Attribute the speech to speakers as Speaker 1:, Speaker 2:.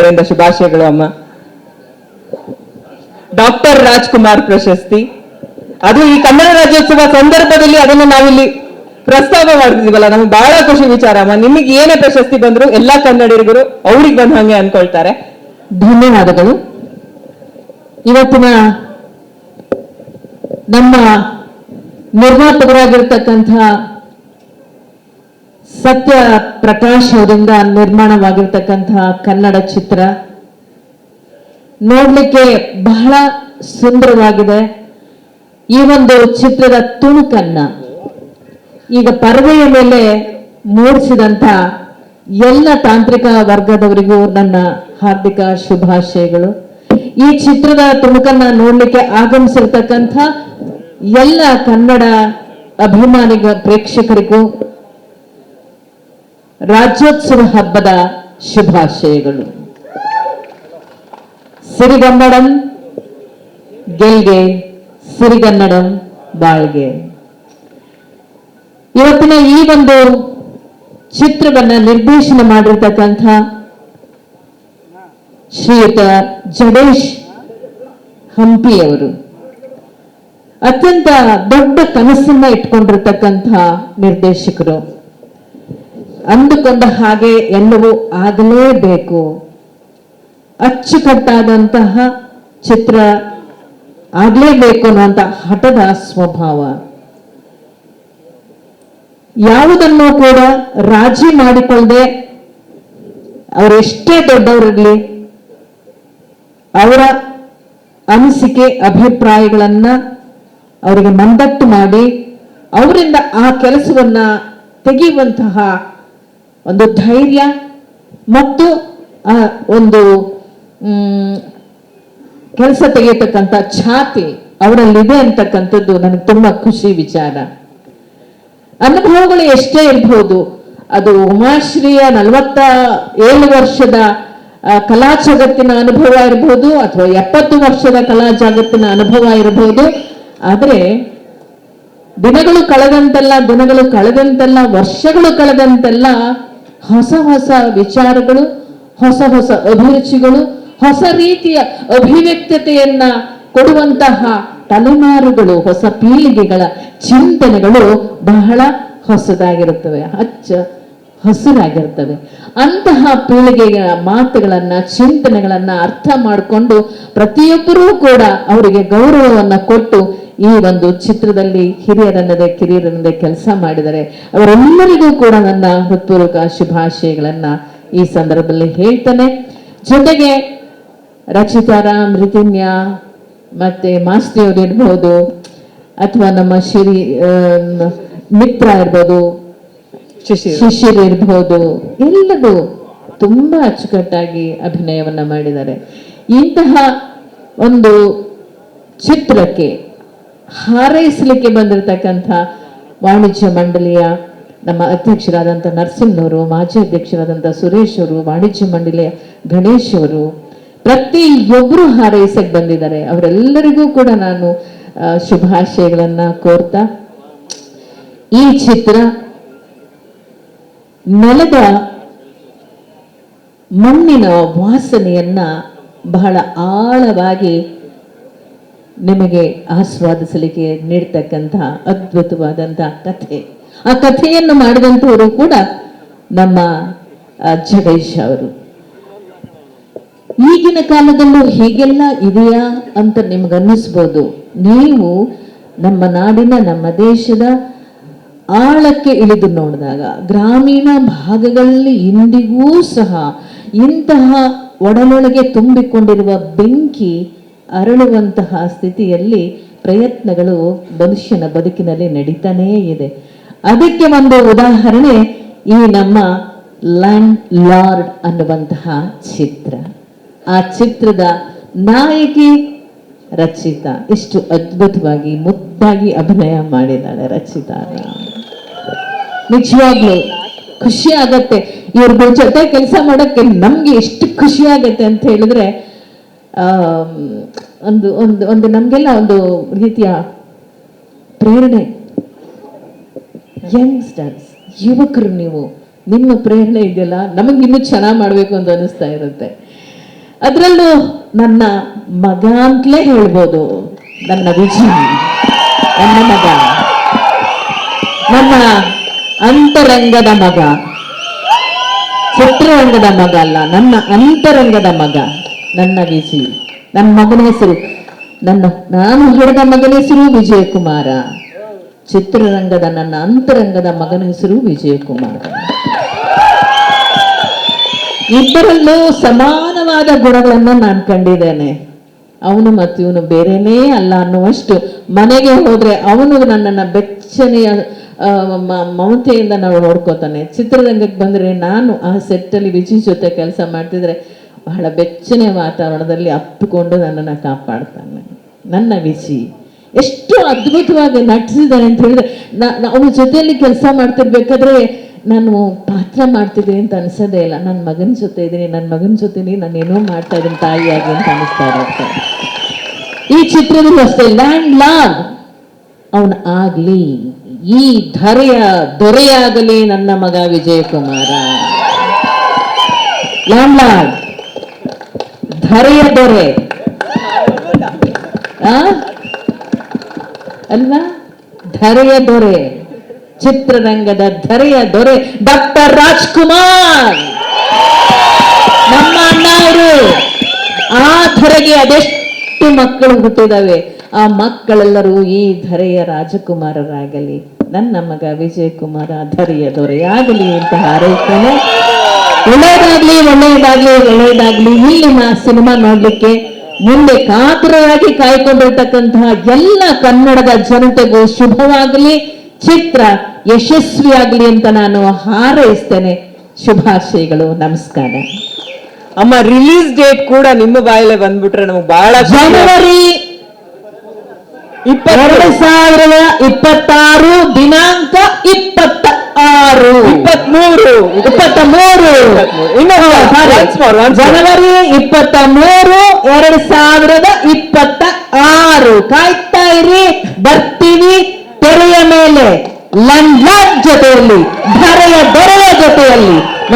Speaker 1: ಅವರಿಂದ ಶುಭಾಶಯಗಳು, ಅಮ್ಮ. ಡಾಕ್ಟರ್ ರಾಜ್ಕುಮಾರ್ ಪ್ರಶಸ್ತಿ. ಅದು ಈ ಕನ್ನಡ ರಾಜ್ಯೋತ್ಸವ ಸಂದರ್ಭದಲ್ಲಿ ಅದನ್ನು ನಾವಿಲ್ಲಿ ಪ್ರಸ್ತಾವ ಮಾಡ್ತಿದೀವಲ್ಲ, ನಮ್ಗೆ ಬಹಳ ಖುಷಿ ವಿಚಾರ, ಅಮ್ಮ. ನಿಮಗೆ ಏನೇ ಪ್ರಶಸ್ತಿ ಬಂದ್ರು ಎಲ್ಲಾ ಕನ್ನಡಿಗರು ಅವ್ರಿಗೆ ಬಂದ ಹಂಗೆ ಅನ್ಕೊಳ್ತಾರೆ
Speaker 2: ಧನ್ಯವಾದಗಳು. ಇವತ್ತಿನ ನಮ್ಮ ನಿರ್ಮಾಪಕರಾಗಿರ್ತಕ್ಕಂಥ ಸತ್ಯ ಪ್ರಕಾಶ್ ಅವರಿಂದ ನಿರ್ಮಾಣವಾಗಿರ್ತಕ್ಕಂತಹ ಕನ್ನಡ ಚಿತ್ರ ನೋಡ್ಲಿಕ್ಕೆ ಬಹಳ ಸುಂದರವಾಗಿದೆ. ಈ ಒಂದು ಚಿತ್ರದ ತುಣುಕನ್ನ ಈಗ ಪರದೆಯ ಮೇಲೆ ಮೂಡಿಸಿದಂತ ಎಲ್ಲ ತಾಂತ್ರಿಕ ವರ್ಗದವರಿಗೂ ನನ್ನ ಹಾರ್ದಿಕ ಶುಭಾಶಯಗಳು. ಈ ಚಿತ್ರದ ತುಣುಕನ್ನ ನೋಡ್ಲಿಕ್ಕೆ ಆಗಮಿಸಿರ್ತಕ್ಕಂಥ ಎಲ್ಲ ಕನ್ನಡ ಅಭಿಮಾನಿಗ ಪ್ರೇಕ್ಷಕರಿಗೂ ರಾಜ್ಯೋತ್ಸವ ಹಬ್ಬದ ಶುಭಾಶಯಗಳು. ಸಿರಿಗನ್ನಡಂ ಗೆಲ್ಗೆ, ಸಿರಿಗನ್ನಡಂ ಬಾಳ್ಗೆ. ಇವತ್ತಿನ ಈ ಒಂದು ಚಿತ್ರವನ್ನ ನಿರ್ದೇಶನ ಮಾಡಿರ್ತಕ್ಕಂಥ ಶ್ರೀಯುತ ಜಡೇಶ್ ಹಂಪಿಯವರು. ಅತ್ಯಂತ ದೊಡ್ಡ ಕನಸನ್ನ ಇಟ್ಕೊಂಡಿರ್ತಕ್ಕಂಥ ನಿರ್ದೇಶಕರು. ಅಂದುಕೊಂಡ ಹಾಗೆ ಎಲ್ಲವೂ ಆಗಲೇಬೇಕು. ಅಚ್ಚುಕಟ್ಟಾದಂತಹ ಚಿತ್ರ ಆಗಲೇಬೇಕು ಅನ್ನುವಂತ ಹಠದ ಸ್ವಭಾವ. ಯಾವುದನ್ನು ಕೂಡ ರಾಜಿ ಮಾಡಿಕೊಳ್ಳದೆ ಅವರೆಷ್ಟೇ ದೊಡ್ಡವರಿರಲಿ ಅವರ ಅನಿಸಿಕೆ, ಅಭಿಪ್ರಾಯಗಳನ್ನ ಅವರಿಗೆ ಮಂದಟ್ಟು ಮಾಡಿ ಅವರಿಂದ ಆ ಕೆಲಸವನ್ನ ತೆಗೆಯುವಂತಹ ಒಂದು ಧೈರ್ಯ ಮತ್ತು ಒಂದು ಕೆಲಸ ತೆಗೆಯತಕ್ಕಂಥ ಛಾತಿ ಅವರಲ್ಲಿದೆ ಅಂತಕ್ಕಂಥದ್ದು ನನಗೆ ತುಂಬಾ ಖುಷಿ ವಿಚಾರ. ಅನುಭವಗಳು ಎಷ್ಟೇ ಇರಬಹುದು ಅದು ಉಮಾಶ್ರೀಯ ನಲವತ್ತ ಏಳು ವರ್ಷದ ಕಲಾ ಜಗತ್ತಿನ ಅನುಭವ ಇರಬಹುದು ಅಥವಾ ಎಪ್ಪತ್ತು ವರ್ಷದ ಕಲಾ ಜಗತ್ತಿನ ಅನುಭವ ಇರಬಹುದು ಆದರೆ ದಿನಗಳು ಕಳೆದಂತೆಲ್ಲ ದಿನಗಳು ಕಳೆದಂತೆಲ್ಲ, ವರ್ಷಗಳು ಕಳೆದಂತೆಲ್ಲ ಹೊಸ ಹೊಸ ವಿಚಾರಗಳು, ಹೊಸ ಹೊಸ ಅಭಿರುಚಿಗಳು, ಹೊಸ ರೀತಿಯ ಅಭಿವ್ಯಕ್ತತೆಯನ್ನ ಕೊಡುವಂತಹ ತಲೆಮಾರುಗಳು, ಹೊಸ ಪೀಳಿಗೆಗಳ ಚಿಂತನೆಗಳು ಬಹಳ ಹೊಸದಾಗಿರುತ್ತವೆ ಹಚ್ಚ ಹಸಿರಾಗಿರ್ತವೆ ಅಂತಹ ಪೀಳಿಗೆಯ ಮಾತುಗಳನ್ನ, ಚಿಂತನೆಗಳನ್ನ ಅರ್ಥ ಮಾಡಿಕೊಂಡು ಪ್ರತಿಯೊಬ್ಬರೂ ಕೂಡ ಅವರಿಗೆ ಗೌರವವನ್ನ ಕೊಟ್ಟು ಈ ಒಂದು ಚಿತ್ರದಲ್ಲಿ ಹಿರಿಯರನ್ನದೆ ಕಿರಿಯರನ್ನದೆ ಕೆಲಸ ಮಾಡಿದರೆ ಅವರೆಲ್ಲರಿಗೂ ಕೂಡ ನನ್ನ ಹೃತ್ಪೂರ್ವಕ ಶುಭಾಶಯಗಳನ್ನ ಈ ಸಂದರ್ಭದಲ್ಲಿ ಹೇಳ್ತಾನೆ. ಜೊತೆಗೆ ರಚಿತಾರಾಮ್ ರಿತಿನ್ಯ ಮತ್ತೆ ಮಾಸ್ತಿಯವರು ಇರ್ಬೋದು ಅಥವಾ ನಮ್ಮ ಶಿರಿ ಮಿತ್ರ ಇರ್ಬೋದು
Speaker 1: ಶಿಶಿರ್
Speaker 2: ಇರ್ಬೋದು ಎಲ್ಲರೂ ತುಂಬಾ ಅಚ್ಚುಕಟ್ಟಾಗಿ ಅಭಿನಯವನ್ನ ಮಾಡಿದ್ದಾರೆ. ಇಂತಹ ಒಂದು ಚಿತ್ರಕ್ಕೆ ಹಾರೈಸಲಿಕ್ಕೆ ಬಂದಿರತಕ್ಕಂಥ ವಾಣಿಜ್ಯ ಮಂಡಳಿಯ ನಮ್ಮ ಅಧ್ಯಕ್ಷರಾದಂಥ ನರಸಿಂಹನವರು, ಮಾಜಿ ಅಧ್ಯಕ್ಷರಾದಂಥ ಸುರೇಶ್ ಅವರು, ವಾಣಿಜ್ಯ ಮಂಡಳಿಯ ಗಣೇಶ್ ಅವರು ಪ್ರತಿಯೊಬ್ಬರು ಹಾರೈಸಕ್ಕೆ ಬಂದಿದ್ದಾರೆ. ಅವರೆಲ್ಲರಿಗೂ ಕೂಡ ನಾನು ಶುಭಾಶಯಗಳನ್ನ ಕೋರ್ತಾ, ಈ ಚಿತ್ರ ನೆಲದ ಮಣ್ಣಿನ ವಾಸನೆಯನ್ನ ಬಹಳ ಆಳವಾಗಿ ನಿಮಗೆ ಆಸ್ವಾದಿಸಲಿಕ್ಕೆ ನೀಡ್ತಕ್ಕಂತಹ ಅದ್ಭುತವಾದಂತಹ ಕಥೆ. ಆ ಕಥೆಯನ್ನು ಮಾಡಿದಂಥವರು ಕೂಡ ನಮ್ಮ ಜಗದೀಶ್ ಅವರು. ಈಗಿನ ಕಾಲದಲ್ಲೂ ಹೀಗೆಲ್ಲ ಇದೆಯಾ ಅಂತ ನಿಮಗನ್ನಿಸ್ಬೋದು. ನೀವು ನಮ್ಮ ನಾಡಿನ, ನಮ್ಮ ದೇಶದ ಆಳಕ್ಕೆ ಇಳಿದು ನೋಡಿದಾಗ, ಗ್ರಾಮೀಣ ಭಾಗಗಳಲ್ಲಿ ಇಂದಿಗೂ ಸಹ ಇಂತಹ ಒಡಲೊಳಗೆ ತುಂಬಿಕೊಂಡಿರುವ ಬೆಂಕಿ ಅರಳುವಂತಹ ಸ್ಥಿತಿಯಲ್ಲಿ ಪ್ರಯತ್ನಗಳು ಮನುಷ್ಯನ ಬದುಕಿನಲ್ಲಿ ನಡೀತಾನೇ ಇದೆ. ಅದಕ್ಕೆ ಒಂದು ಉದಾಹರಣೆ, ಈ ನಮ್ಮ ಲ್ಯಾಂಡ್ ಲಾರ್ಡ್ ಅನ್ನುವಂತಹ ಚಿತ್ರ. ಆ ಚಿತ್ರದ ನಾಯಕಿ ರಚಿತಾ. ಎಷ್ಟು ಅದ್ಭುತವಾಗಿ, ಮುದ್ದಾಗಿ ಅಭಿನಯ ಮಾಡಿದ್ದಾಳೆ ರಚಿತಾ. ನಿಜವಾಗ್ಲೂ ಖುಷಿ ಆಗತ್ತೆ. ಇವ್ರ ಜೊತೆ ಕೆಲಸ ಮಾಡೋಕ್ಕೆ ನಮ್ಗೆ ಎಷ್ಟು ಖುಷಿ ಆಗತ್ತೆ ಅಂತ ಹೇಳಿದ್ರೆ ಒಂದು ಒಂದು ಒಂದು ನಮಗೆಲ್ಲ ಒಂದು ರೀತಿಯ ಪ್ರೇರಣೆ. ಯಂಗ್ಸ್ಟರ್ಸ್ ಯುವಕರು ನೀವು, ನಿಮ್ಮ ಪ್ರೇರಣೆ ಇದೆಯಲ್ಲ? ನಮಗೆ ಇನ್ನೂ ಚೆನ್ನಾಗಿ ಮಾಡಬೇಕು ಅಂತ ಅನಿಸ್ತಾ ಇರುತ್ತೆ. ಅದರಲ್ಲೂ ನನ್ನ ಮಗ ಅಂತಲೇ ಹೇಳ್ಬೋದು. ನನ್ನ ವಿಜಯ ನನ್ನ ಮಗ. ನನ್ನ ಅಂತರಂಗದ ಮಗ. ಚಿತ್ರರಂಗದ ಮಗ ಅಲ್ಲ, ನನ್ನ ಅಂತರಂಗದ ಮಗ. ನನ್ನ ವಿಜಿ, ನನ್ನ ಮಗನ ಹೆಸರು, ನನ್ನ, ನಾನು ಹೇಳಿದ ಮಗನ ಹೆಸರು ವಿಜಯಕುಮಾರ. ಚಿತ್ರರಂಗದ ನನ್ನ ಅಂತರಂಗದ ಮಗನ ಹೆಸರು ವಿಜಯಕುಮಾರ. ಇಬ್ಬರಲ್ಲೂ ಸಮಾನವಾದ ಗುಣಗಳನ್ನು ನಾನು ಕಂಡಿದ್ದೇನೆ. ಅವನು ಮತ್ತು ಇವನು ಬೇರೆನೇ ಅಲ್ಲ ಅನ್ನುವಷ್ಟು ಮನೆಗೆ ಹೋದ್ರೆ ಅವನು ನನ್ನನ್ನು ಬೆಚ್ಚನೆಯ ಮಮತೆಯಿಂದ ನಾವು ನೋಡ್ಕೋತಾನೆ. ಚಿತ್ರರಂಗಕ್ಕೆ ಬಂದರೆ ನಾನು ಆ ಸೆಟ್ಟಲ್ಲಿ ವಿಜಿ ಜೊತೆ ಕೆಲಸ ಮಾಡ್ತಿದ್ರೆ ಬಹಳ ಬೆಚ್ಚನೆಯ ವಾತಾವರಣದಲ್ಲಿ ಅಪ್ಪಿಕೊಂಡು ನನ್ನನ್ನು ಕಾಪಾಡ್ತಾನೆ ನನ್ನ ವಿಜಿ ಎಷ್ಟು ಅದ್ಭುತವಾಗಿ ನಟಿಸಿದ್ದಾನೆ ಅಂತ ಹೇಳಿದ್ರೆ ಅವನ ಜೊತೆಯಲ್ಲಿ ಕೆಲಸ ಮಾಡ್ತಿರ್ಬೇಕಾದ್ರೆ ನಾನು ಪಾತ್ರ ಮಾಡ್ತಿದ್ದೀನಿ ಅಂತ ಅನ್ಸೋದೇ ಇಲ್ಲ. ನನ್ನ ಮಗನ ಜೊತೆ ಇದ್ದೀನಿ ನನ್ನ ಮಗನ ಜೊತೆ ನಾನು ಏನೋ ಮಾಡ್ತಾ ಇದ್ದೀನಿ ತಾಯಿಯಾಗಿ ಅಂತ ಅನಿಸ್ತಾ ಇರುತ್ತೆ. ಈ ಚಿತ್ರದಲ್ಲಿ ಅಷ್ಟೇ ಲ್ಯಾಂಡ್ ಲಾಗ್ ಅವನ ಆಗ್ಲಿ, ಈ ಧರೆಯ ದೊರೆಯಾಗಲಿ ನನ್ನ ಮಗ ವಿಜಯಕುಮಾರ. ಲ್ಯಾಂಡ್ ಲಾರ್ಡ್ ಧರೆಯ ದೊರೆ ಆ? ಧರೆಯ ದೊರೆ ಚಿತ್ರರಂಗದ ಧರೆಯ ದೊರೆ ಡಾಕ್ಟರ್ ರಾಜ್ಕುಮಾರ್. ನಮ್ಮ ಅಣ್ಣ ಅವರು. ಆ ಧರೆಗೆ ಅದೆಷ್ಟು ಮಕ್ಕಳು ಹುಟ್ಟಿದಾವೆ. ಆ ಮಕ್ಕಳೆಲ್ಲರೂ ಈ ಧರೆಯ ರಾಜಕುಮಾರರಾಗಲಿ. ನನ್ನ ಮಗ ವಿಜಯ್ ಕುಮಾರ ಧರೆಯ ದೊರೆಯಾಗಲಿ ಅಂತ ಹಾರೈಸ್ತೇನೆ ಒಳ್ಳೆಯದಾಗ್ಲಿ ಒಳ್ಳೆಯದಾಗ್ಲಿ ಒಳ್ಳೆಯದಾಗ್ಲಿ ಇಲ್ಲಿನ ಸಿನಿಮಾ ನೋಡ್ಲಿಕ್ಕೆ ಮುಂದೆ ಕಾತುರರಾಗಿ ಕಾಯ್ಕೊಂಡಿರ್ತಕ್ಕಂತಹ ಎಲ್ಲ ಕನ್ನಡದ ಜನತೆಗೂ ಶುಭವಾಗಲಿ ಚಿತ್ರ ಯಶಸ್ವಿಯಾಗಲಿ ಅಂತ ನಾನು ಹಾರೈಸ್ತೇನೆ ಶುಭಾಶಯಗಳು ನಮಸ್ಕಾರ
Speaker 1: ಅಮ್ಮ ರಿಲೀಸ್ ಡೇಟ್ ಕೂಡ ನಿಮ್ಮ ಬಾಯಲ್ಲೇ ಬಂದ್ಬಿಟ್ರೆ ನಮ್ಗೆ ಬಹಳ.
Speaker 2: ಜನವರಿ ಎರಡು ಸಾವಿರದ ಇಪ್ಪತ್ತಾರು ದಿನಾಂಕ ಇಪ್ಪತ್ತ ಆರು
Speaker 1: ಇಪ್ಪತ್ಮೂರು.
Speaker 2: ಇಪ್ಪತ್ತ ಮೂರು. ಜನವರಿ ಇಪ್ಪತ್ತ ಮೂರು ಎರಡು ಸಾವಿರದ ಇಪ್ಪತ್ತ ಆರು ಕಾಯ್ತಾ ಇರಿ ಬರ್ತೀವಿ ತೆರೆಯ ಮೇಲೆ. ಲಂಡನ್ ಜೊತೆಯಲ್ಲಿ ಧರೆಯ ದೊರೆಯ ಜೊತೆಯಲ್ಲಿ.